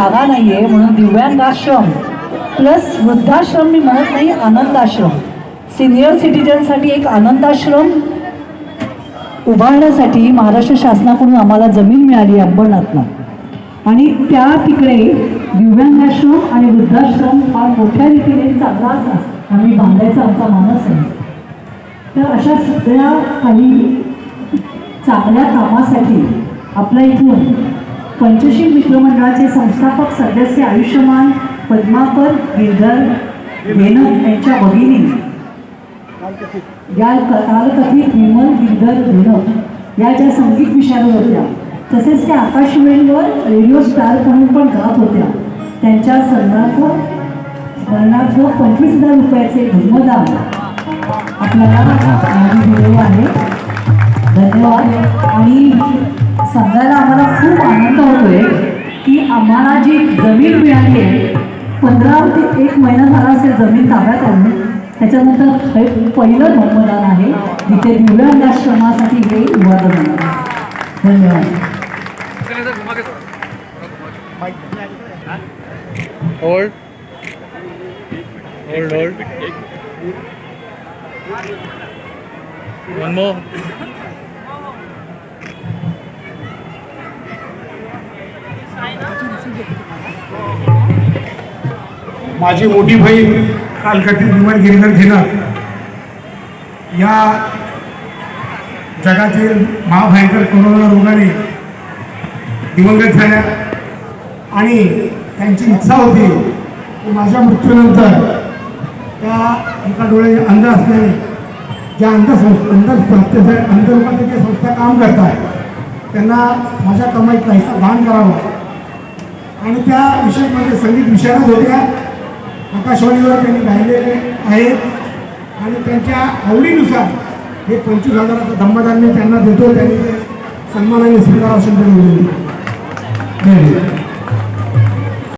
जागा नाही आहे म्हणून दिव्यांगाश्रम प्लस वृद्धाश्रम मी म्हणत नाही आनंदाश्रम. सिनियर सिटीजनसाठी एक आनंदाश्रम उभारण्यासाठी महाराष्ट्र शासनाकडून आम्हाला जमीन मिळाली अंबरनाथनं आणि त्या तिकडे दिव्यांगाश्रम आणि वृद्धाश्रम फार मोठ्या रीतीने चांगला आम्ही बांधायचा आमचा मानस आहे. तर अशा सगळ्या काही चांगल्या कामासाठी आपल्या इथून पंचशील मित्रमंडळाचे संस्थापक सदस्य आयुष्यमान पद्माकर गिरधर मेनन यांच्या भगिनी. या कालकथित विमल गिरधर मेनन या ज्या संगीत विषयावर होत्या. तसेच त्या आकाशवाणीवर रेडिओ स्टार म्हणून पण गात होत्या. त्यांच्या स्मरणार्थ स्मरणार्थ पंचवीस हजार रुपयाचे धर्मदान. आपल्याला आम्हाला खूप आनंद होतोय की आम्हाला जी जमीन मिळाली आहे पंधरा ते एक महिना झाला असेल जमीन ताब्यात आणून. त्याच्यानंतर हे पहिलं मतदान आहे. जिथे दिव्यांगाश्रमासाठी हे उभारलं जाणार धन्यवाद. Hold. Hold, hold. One more माझी मोठी बहीण कालकटीत विमान गिरधर घेणं या जगातील महाभयंकर कोरोना रुग्णाने दिवंगत झाल्या. आणि त्यांची इच्छा होती की माझ्या मृत्यूनंतर त्या एका डोळे अंध असल्याने ज्या अंध संस्था अंध संस्थेच्या अंध लोकांचे जे संस्था काम करतात त्यांना माझ्या कमाईत हिस्सा दान करावं. आणि त्या विशेष म्हणजे संगीत विशारद होत्या. आकाशवाणीवर त्यांनी गायलेले आहेत. आणि त्यांच्या आवडीनुसार हे पंचवीस हजाराचं धम्मधान्य त्यांना देतो. त्यांनी ते सन्मानाने स्वीकारावं अशी